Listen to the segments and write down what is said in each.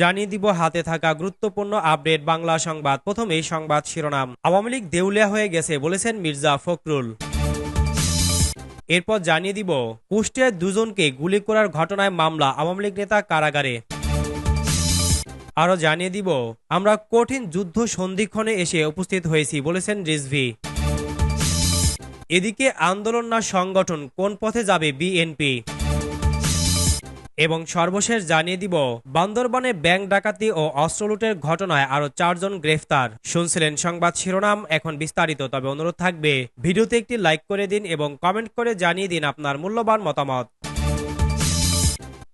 জানিয়ে দিব হাতে থাকা গুরুত্বপূর্ণ আপডেট বাংলা সংবাদ। প্রথমেই সংবাদ শিরোনাম। আওয়ামী লীগ দেউলিয়া হয়ে গেছে বলেছেন মির্জা ফখরুল। এরপর জানিয়ে দিব, কুষ্টিয়ায় দুজনকে গুলি করার ঘটনায় মামলা আওয়ামী লীগ নেতা কারাগারে। আরও জানিয়ে দিব, আমরা কঠিন যুদ্ধ সন্ধিক্ষণে এসে উপস্থিত হয়েছি বলেছেন রিজভি। এদিকে আন্দোলন না সংগঠন কোন পথে যাবে বিএনপি? এবং সর্বশেষ জানিয়ে দিব, বান্দরবনে ব্যাংক ডাকাতি ও অস্ত্রলুটের ঘটনায় আরও চারজন গ্রেফতার। শুনছিলেন সংবাদ শিরোনাম, এখন বিস্তারিত, তবে অনুরোধ থাকবে, ভিডিওতে একটি লাইক করে দিন এবং কমেন্ট করে জানিয়ে দিন আপনার মূল্যবান মতামত।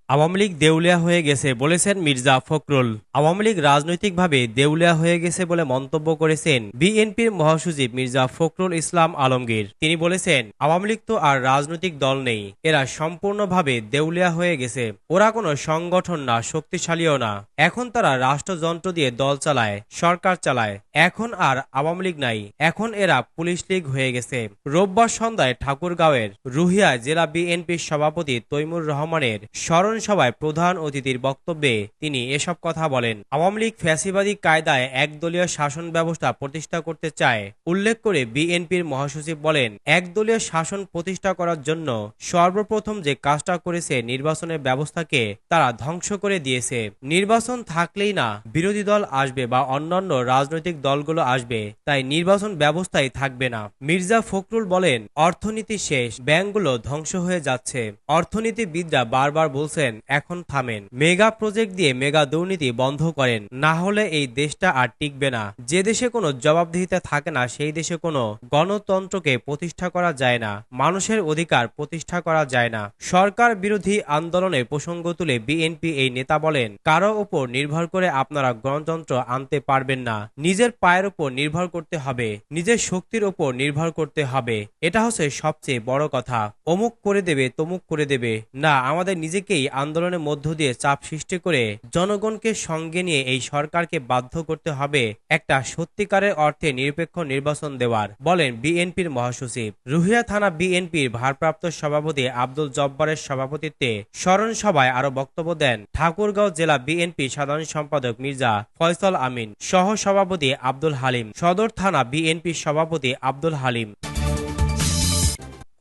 আওয়ামী লীগ দেউলিয়া হয়ে গেছে বলেছেন মির্জা ফখরুল। আওয়ামী লীগ রাজনৈতিকভাবে দেউলিয়া হয়ে গেছে বলে মন্তব্য করেছেন বিএনপির মহাসচিব মির্জা ফখরুল ইসলাম আলমগীর। তিনি বলেছেন, আওয়ামী লীগ তো আর রাজনৈতিক দল নেই, এরা সম্পূর্ণভাবে দেউলিয়া হয়ে গেছে। ওরা কোনো সংগঠন না, শক্তিশালীও না। এখন তারা রাষ্ট্রযন্ত্র দিয়ে দল চালায়, সরকার চালায়। এখন আর আওয়ামী লীগ নাই, এখন এরা পুলিশ লীগ হয়ে গেছে। রোববার সন্ধ্যায় ঠাকুরগাঁওয়ের রুহিয়া জেলা বিএনপির সভাপতি তৈমুর রহমানের স্মরণ সভায় প্রধান অতিথির বক্তব্যে তিনি এসব কথা বলেন। আওয়ামী লীগ ফ্যাসিবাদী কায়দায় একদলীয় শাসন ব্যবস্থা প্রতিষ্ঠা করতে চায়, উল্লেখ করে বিএনপির মহাসচিব বলেন, একদলীয় শাসন প্রতিষ্ঠা করার জন্য সর্বপ্রথম যে কাজটা করেছে নির্বাচনের ব্যবস্থাকে তারা ধ্বংস করে দিয়েছে। নির্বাচন থাকলেই না বিরোধী দল আসবে বা অন্যান্য রাজনৈতিক দলগুলো আসবে, তাই নির্বাচন ব্যবস্থাই থাকবে না। মির্জা ফখরুল বলেন, অর্থনীতি শেষ, ব্যাংকগুলো ধ্বংস হয়ে যাচ্ছে। অর্থনীতিবিদরা বারবার বলছেন এখন থামেন। মেগা প্রজেক্ট দিয়ে মেগা দুর্নীতি বন্ধ করেন। না হলে এই দেশটা আর টিকবে না। যে দেশে কোনো জবাবদিহিতা থাকে না, সেই দেশে কোনো গণতন্ত্রকে প্রতিষ্ঠা করা যায় না। মানুষের অধিকার প্রতিষ্ঠা করা যায় না। সরকার বিরোধী আন্দোলনের প্রসঙ্গ তুলে বিএনপি এই নেতা বলেন, কারও উপর নির্ভর করে আপনারা গণতন্ত্র আনতে পারবেন না। নিজের পায়ের উপর নির্ভর করতে হবে। নিজের শক্তির উপর নির্ভর করতে হবে। এটা হচ্ছে সবচেয়ে বড় কথা। অমুক করে দেবে, তমুক করে দেবে। না, আমাদের নিজেকেই আন্দোলনের মধ্য দিয়ে চাপ সৃষ্টি করে জনগণকে সঙ্গে নিয়ে এই সরকারকে বাধ্য করতে হবে একটা সত্যিকারের অর্থে নিরপেক্ষ নির্বাচন দেওয়ার, বলেন বিএনপির মহাসচিব। রুহিয়া থানা বিএনপির ভারপ্রাপ্ত সভাপতি আব্দুল জব্বারের সভাপতিত্বে স্মরণ সভায় আরও বক্তব্য দেন ঠাকুরগাঁও জেলা বিএনপি সাধারণ সম্পাদক মির্জা ফয়সল আমিন সহ সভাপতি আব্দুল হালিম, সদর থানা বিএনপির সভাপতি আব্দুল হালিম।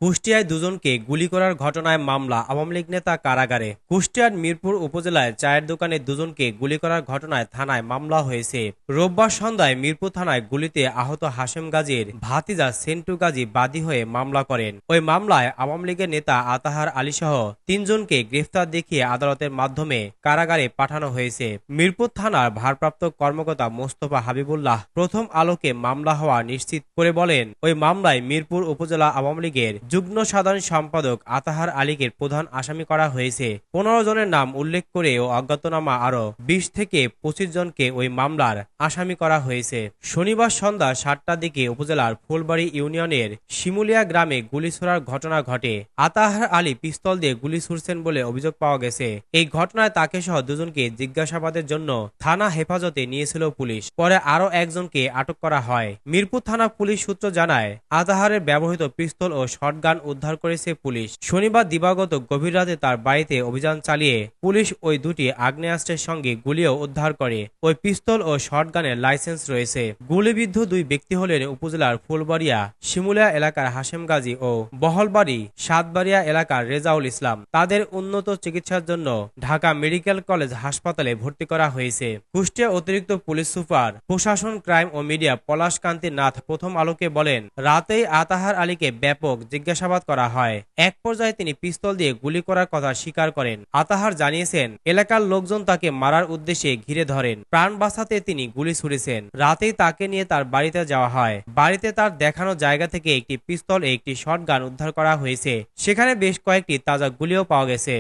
কুষ্টিয়ায় দুজনকে গুলি করার ঘটনায় মামলা আওয়ামী লীগ নেতা কারাগারে। কুষ্টিয়ার মিরপুর উপজেলায় চায়ের দোকানে দুজনকে গুলি করার ঘটনায় থানায় মামলা হয়েছে। রোববার সন্ধ্যায় মিরপুর থানায় গুলিতে আহত হাশেম গাজীর ভাতিজা সেন্টু গাজী বাদী হয়ে মামলা করেন। ওই মামলায় আওয়ামী লীগের নেতা আতাহার আলী সহ তিনজনকে গ্রেফতার দেখিয়ে আদালতের মাধ্যমে কারাগারে পাঠানো হয়েছে। মিরপুর থানার ভারপ্রাপ্ত কর্মকর্তা মোস্তফা হাবিবুল্লাহ প্রথম আলোকে মামলা হওয়া নিশ্চিত করে বলেন, ওই মামলায় মিরপুর উপজেলা আওয়ামী লীগের যুগ্ম সাধারণ সম্পাদক আতাহার আলীকে প্রধান আসামি করা হয়েছে। পনেরো জনের নাম উল্লেখ করে ও অজ্ঞাতনামা আরও বিশ থেকে পঁচিশ জনকে ওই মামলার আসামি করা হয়েছে। শনিবার সন্ধ্যা সাতটার দিকে উপজেলার ফুলবাড়ি ইউনিয়নের শিমুলিয়া গ্রামে গুলি ছোড়ার ঘটনা ঘটে। আতাহার আলী পিস্তল দিয়ে গুলি ছুড়ছেন বলে অভিযোগ পাওয়া গেছে। এই ঘটনায় তাকে সহ দুজনকে জিজ্ঞাসাবাদের জন্য থানা হেফাজতে নিয়েছিল পুলিশ। পরে আরও একজনকে আটক করা হয়। মিরপুর থানা পুলিশ সূত্র জানায়, আতাহারের ব্যবহৃত পিস্তল ও শটগান উদ্ধার করেছে পুলিশ। শনিবার দিবাগত গভীর রাতে তার বাড়িতে অভিযান চালিয়ে পুলিশ ওই দুটি আগ্নেয়াস্ত্রের সঙ্গে গুলিও উদ্ধার করে। ওই পিস্তল ও শটগানের লাইসেন্স রয়েছে। গুলিবিদ্ধ দুই ব্যক্তি হলেন উপজেলার ফুলবাড়িয়া, শিমুলিয়া এলাকার হাসেম গাজী ও বহলবাড়ি, সাতবাড়িয়া এলাকার রেজাউল ইসলাম। তাদের উন্নত চিকিৎসার জন্য ঢাকা মেডিকেল কলেজ হাসপাতালে ভর্তি করা হয়েছে। কুষ্টিয়া অতিরিক্ত পুলিশ সুপার প্রশাসন ক্রাইম ও মিডিয়া পলাশ কান্তি নাথ প্রথম আলোকে বলেন, রাতেই আতাহার আলীকে ব্যাপক জিজ্ঞাসাবাদ করা হয়। এক পর্যায়ে তিনি পিস্তল দিয়ে গুলি করার কথা স্বীকার করেন। আতাহার জানিয়েছেন, এলাকার লোকজন তাকে মারার উদ্দেশ্যে ঘিরে ধরেন। প্রাণ বাঁচাতে তিনি গুলি ছুড়েছেন। রাতেই তাকে নিয়ে তার বাড়িতে যাওয়া হয়। বাড়িতে তার দেখানো জায়গা থেকে একটি পিস্তল একটি শটগান উদ্ধার করা হয়েছে। সেখানে বেশ কয়েকটি তাজা গুলিও পাওয়া গেছে।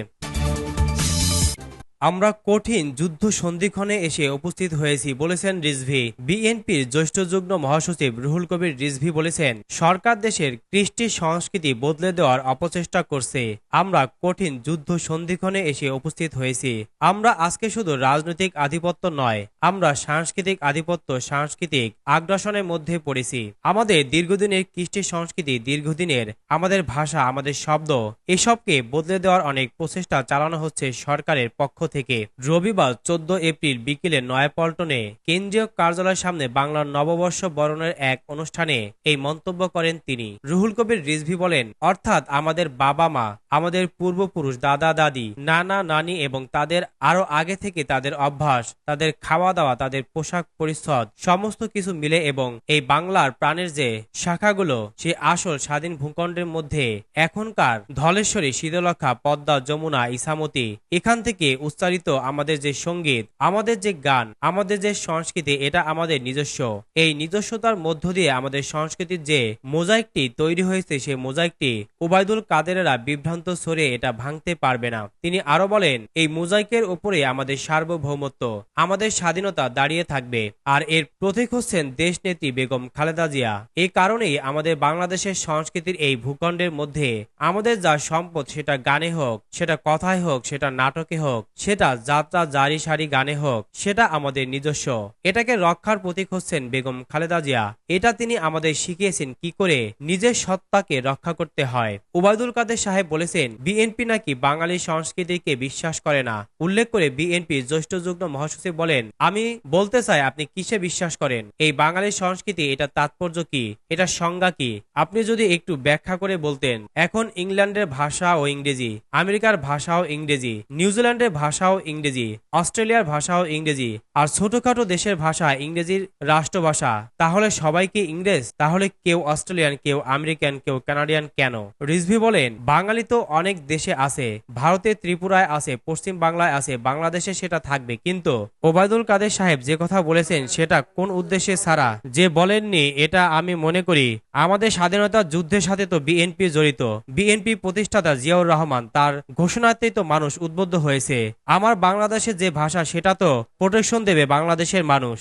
আমরা কঠিন যুদ্ধ সন্ধিক্ষণে এসে উপস্থিত হয়েছি, বলেছেন রিজভি। বিএনপির জ্যেষ্ঠ যুগ্ম মহাসচিব রুহুল কবির রিজভি বলেছেন, সরকার দেশের কৃষ্টি সংস্কৃতি বদলে দেওয়ার অপচেষ্টা করছে। আমরা কঠিন যুদ্ধ সন্ধিক্ষণে এসে উপস্থিত হয়েছি। আমরা আজকে শুধু রাজনৈতিক আধিপত্য নয়, আমরা সাংস্কৃতিক আধিপত্য, সাংস্কৃতিক আগ্রাসনের মধ্যে পড়েছি। আমাদের দীর্ঘদিনের কৃষ্টি সংস্কৃতি দীর্ঘদিনের, আমাদের ভাষা, আমাদের শব্দ, এসবকে বদলে দেওয়ার অনেক প্রচেষ্টা চালানো হচ্ছে সরকারের পক্ষ থেকে রবিবার চোদ্দ এপ্রিল বিকেলে নয়াপল্টনে কেন্দ্রীয় কার্যালয়ের সামনে বাংলার নববর্ষ বরণের এক অনুষ্ঠানে এই মন্তব্য করেন তিনি। রুহুল কবির রিজভি বলেন, অর্থাৎ আমাদের বাবা মা, আমাদের পূর্বপুরুষ দাদা, দাদি, নানা, নানি এবং তাদের আরও আগে থেকে তাদের অভ্যাস, তাদের খাওয়া দাওয়া তাদের পোশাক পরিচ্ছদ, সমস্ত কিছু মিলে এবং এই বাংলার প্রাণের যে শাখাগুলো, সে আসল স্বাধীন ভূখণ্ডের মধ্যে এখনকার ধলেশ্বরী শীতলক্ষা পদ্মা, যমুনা ইসামতি এখান থেকে উচ্চারিত আমাদের যে সংগীত, আমাদের যে গান, আমাদের যে সংস্কৃতি, এটা আমাদের নিজস্ব। এই নিজস্বতার মধ্য দিয়ে আমাদের সংস্কৃতির যে মোজাইকটি তৈরি হয়েছে, সেই মোজাইকটি ওবায়দুল কাদেরেরা বিভ্রান্ত সরে এটা ভাঙতে পারবে না। তিনি আরও বলেন, এই মোজাইকের উপরে আমাদের সার্বভৌমত্ব, আমাদের স্বাধীনতা দাঁড়িয়ে থাকবে। আর এর প্রতীক হচ্ছেন দেশনেত্রী বেগম খালেদা জিয়া। এই কারণেই আমাদের বাংলাদেশের সংস্কৃতির এই ভূখণ্ডের মধ্যে আমাদের যা সম্পদ, সেটা গানে হোক, সেটা কথায় হোক, সেটা নাটকে হোক সেটা যাত্রা জারি সারি গানে হোক, সেটা আমাদের নিজস্ব। এটাকে রক্ষার প্রতীক হচ্ছেন বেগম খালেদা জিয়া। এটা তিনি আমাদের শিখিয়েছেন কি করে নিজের সত্তাকে রক্ষা করতে হয়। উবায়দুল কাদের সাহেব বলেছেন, বিএনপি নাকি বাঙালি সংস্কৃতিকে বিশ্বাস করে না। উল্লেখ করে বিএনপি জ্যেষ্ঠ যুগ্ম মহাসচিব বলেন, আমি বলতে চাই আপনি কিসে বিশ্বাস করেন? এই বাঙালি সংস্কৃতি, এটা তাৎপর্য কি? এটা সংজ্ঞা কি? আপনি যদি একটু ব্যাখ্যা করে বলতেন। এখন ইংল্যান্ডের ভাষা ও ইংরেজি, আমেরিকার ভাষাও ইংরেজি, নিউজিল্যান্ডের ভাষাও ইংরেজি, অস্ট্রেলিয়ার ভাষাও ইংরেজি, আর ছোটখাটো দেশের ভাষা ইংরেজির রাষ্ট্রভাষা। তাহলে সবাই কি ইংরেজ? তাহলে কেউ অস্ট্রেলিয়ান, কেউ আমেরিকান, কেউ কানাডিয়ান কেন? রিজভি বলেন, বাঙালি তো অনেক দেশে আছে, ভারতে ত্রিপুরায় আছে, পশ্চিম বাংলায় আছে, বাংলাদেশে সেটা থাকবে। কিন্তু ওবায়দুল কাদের সাহেব যে কথা বলেছেন সেটা কোন উদ্দেশ্যে ছাড়া? যে বলেননি, এটা আমি মনে করি, আমাদের স্বাধীনতা যুদ্ধের সাথে তো বিএনপি জড়িত। বিএনপি প্রতিষ্ঠাতা জিয়াউর রহমান তার ঘোষণাতেই তো মানুষ উদ্বুদ্ধ হয়েছে। আমার বাংলাদেশের যে ভাষা সেটা তো প্রোটেকশন দেবে বাংলাদেশের মানুষ।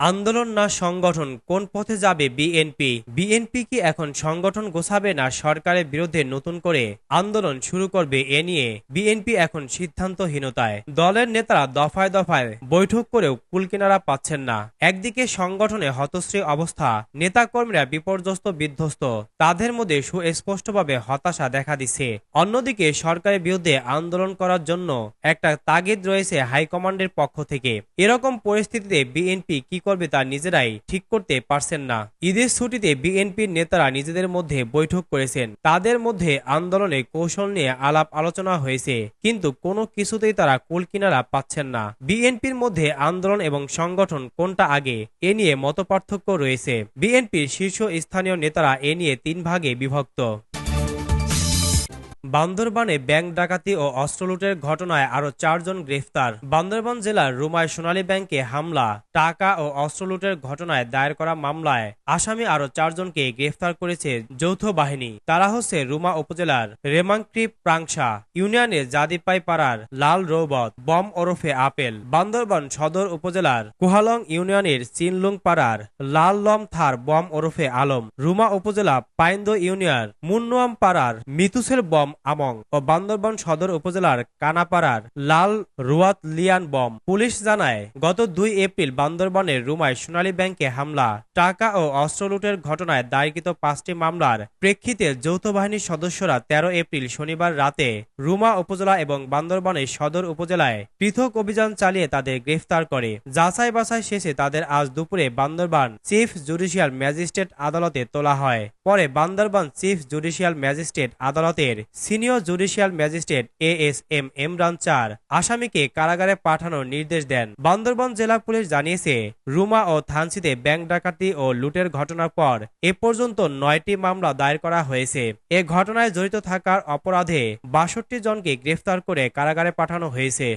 আন্দোলন না সংগঠন কোন পথে যাবে বিএনপি? বিএনপি কি এখন সংগঠন গোছাবে না সরকারের বিরুদ্ধে নতুন করে আন্দোলন শুরু করবে এ নিয়ে? বিএনপি এখন সিদ্ধান্তহীনতায়। দলের নেতারা দফায় দফায় বৈঠক করেও কুলকিনারা পাচ্ছেন না। একদিকে সংগঠনে হতশ্রী অবস্থা, নেতাকর্মীরা বিপর্যস্ত বিধ্বস্ত, তাদের মধ্যে সুস্পষ্টভাবে হতাশা দেখা দিচ্ছে। অন্যদিকে সরকারের বিরুদ্ধে আন্দোলন করার জন্য একটা তাগিদ রয়েছে হাইকমান্ডের পক্ষ থেকে। এরকম পরিস্থিতিতে বিএনপি কি করবে তা নিজেরাই ঠিক করতে পারছেন না। ঈদের ছুটিতে বিএনপির নেতারা নিজেদের মধ্যে বৈঠক করেছেন। তাদের মধ্যে আন্দোলনে কৌশল নিয়ে আলাপ আলোচনা হয়েছে, কিন্তু কোনো কিছুতেই তারা কুলকিনারা পাচ্ছেন না। বিএনপির মধ্যে আন্দোলন এবং সংগঠন কোনটা আগে, এ নিয়ে মতপার্থক্য রয়েছে। বিএনপির শীর্ষ স্থানীয় নেতারা এ নিয়ে তিন ভাগে বিভক্ত। বান্দরবানে ব্যাংক ডাকাতি ও অস্ত্র লুটের ঘটনায় আরও চারজন গ্রেফতার। বান্দরবান জেলার রুমায় সোনালী ব্যাংকে হামলা, টাকা ও অস্ত্র লুটের ঘটনায় দায়ের করা মামলায় আসামি আরও চারজনকে গ্রেফতার করেছে যৌথ বাহিনী। তারা হচ্ছে রুমা উপজেলার রেমাংক্রিপ প্রাংশা ইউনিয়নের জাদিপাই পাড়ার লাল রৌবত, বম ওরফে আপেল। বান্দরবান সদর উপজেলার কুহালং ইউনিয়নের চিনলুং পাড়ার লাল লম থার বম ওরফে আলম। রুমা উপজেলা পাইন্দ ইউনিয়ন মুন্নুয়াম পাড়ার মিতুসের বম আমং ও বান্দরবান সদর উপজেলার কানাপাড়ার লাল রুয়াত লিয়ান বম। পুলিশ জানায়, গত দুই এপ্রিল বান্দরবানের রুমায় সোনালী ব্যাংকে হামলা। টাকা ও অস্ত্র লুটের ঘটনায় দায়েরকৃত পাঁচটি মামলার প্রেক্ষিতে যৌথ বাহিনীর সদস্যরা তেরো এপ্রিল শনিবার রাতে রুমা উপজেলা এবং বান্দরবানের সদর উপজেলায় পৃথক অভিযান চালিয়ে তাদের গ্রেফতার করে। যাচাই বাছাই শেষে তাদের আজ দুপুরে বান্দরবান চিফ জুডিশিয়াল ম্যাজিস্ট্রেট আদালতে তোলা হয়। পরে বান্দরবান চিফ জুডিশিয়াল ম্যাজিস্ট্রেট আদালতের senior judicial magistrate A S M Emran চার আসামিকে কারাগারে পাঠানোর নির্দেশ দেন। বান্দরবান জেলা পুলিশ জানিয়েছে, রুমা ও থানসিতে ব্যাংক ডাকাতি ও লুটের ঘটনার পর এ পর্যন্ত নয়টি মামলা দায়ের করা হয়েছে। এ ঘটনায় জড়িত থাকার অপরাধে বাষট্টি জনকে গ্রেফতার করে কারাগারে পাঠানো হয়েছে।